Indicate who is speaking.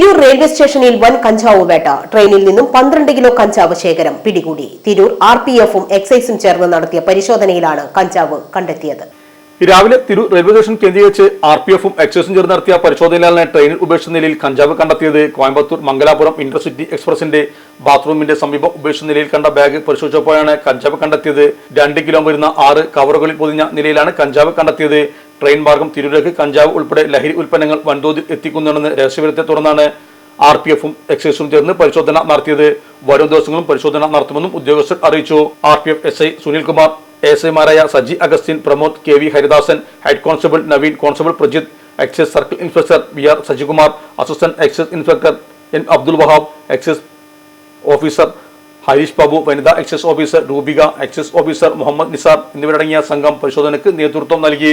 Speaker 1: Tirur railway സ്റ്റേഷനിൽ വൻ കഞ്ചാവ് വേട്ട. ട്രെയിനിൽ നിന്നും പന്ത്രണ്ട് കിലോ കഞ്ചാവ് ശേഖരം പിടികൂടി. തിരൂർ ആർ പി എഫും എക്സൈസും ചേർന്ന് നടത്തിയ പരിശോധനയിലാണ് കഞ്ചാവ് കണ്ടെത്തിയത്.
Speaker 2: രാവിലെ തിരൂർ റെയിൽവേ സ്റ്റേഷൻ കേന്ദ്രീകരിച്ച് ആർ പി എഫും എക്സൈസും ചേർന്ന് നടത്തിയ പരിശോധനയിലാണ് ട്രെയിനിൽ ഉപേക്ഷിച്ച നിലയിൽ കഞ്ചാവ് കണ്ടെത്തിയത്. കോയമ്പത്തൂർ മംഗലാപുരം ഇന്റർസിറ്റി എക്സ്പ്രസിന്റെ ബാത്റൂമിന്റെ സമീപം ഉപേക്ഷിച്ച നിലയിൽ കണ്ട ബാഗ് പരിശോധിച്ചപ്പോഴാണ് കഞ്ചാവ് കണ്ടെത്തിയത്. രണ്ട് കിലോ വരുന്ന ആറ് കവറുകളിൽ പൊതിഞ്ഞ നിലയിലാണ് കഞ്ചാവ് കണ്ടെത്തിയത്. ട്രെയിൻ മാർഗം തിരൂരേക്ക് കഞ്ചാവ് ഉൾപ്പെടെ ലഹരി ഉൽപ്പന്നങ്ങൾ വൻതോതിൽ എത്തിക്കുന്നുണ്ടെന്ന് രഹസ്യവിവരത്തെ തുടർന്നാണ് ആർ പി എഫും എക്സൈസും ചേർന്ന് പരിശോധന നടത്തിയത്. വരും ദിവസങ്ങളും പരിശോധന നടത്തുമെന്നും ഉദ്യോഗസ്ഥർ അറിയിച്ചു. R P F S I Sunilkumar S ഐമാരായ Saji Augustine Pramod K V Haridasan head constable Naveen constable Prajith excise circle inspector V R Sajikumar assistant excise inspector N Abdul Wahab excise officer Harish Babu വനിതാ excise officer Roopika excise officer Muhammad Nisar എന്നിവരടങ്ങിയ സംഘം പരിശോധനയ്ക്ക് നേതൃത്വം നൽകി.